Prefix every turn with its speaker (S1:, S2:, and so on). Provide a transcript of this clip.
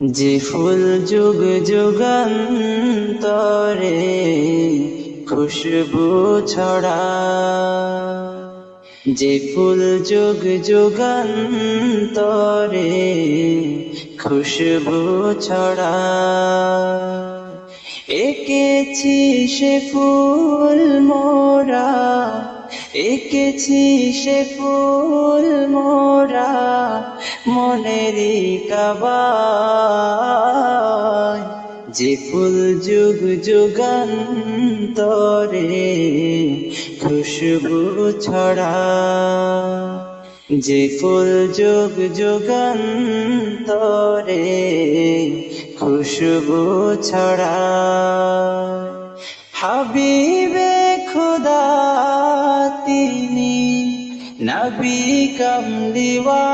S1: যে ফুল যুগ যুগান্তরে খুশবু ছড়া। যে ফুল যুগ যুগান্তরে খুশবু ছড়া। এঁকেছি সে ফুল মোরা, এঁকেছি সে ফুল মোরা মনেরই কাবায়, যে ফুল যুগ যুগান্তরে খুশবু ছড়া, যে ফুল যুগ যুগান্তরে খুশবু ছড়া। হাবিবে খুদা তিনি, নবী কমলিওয়া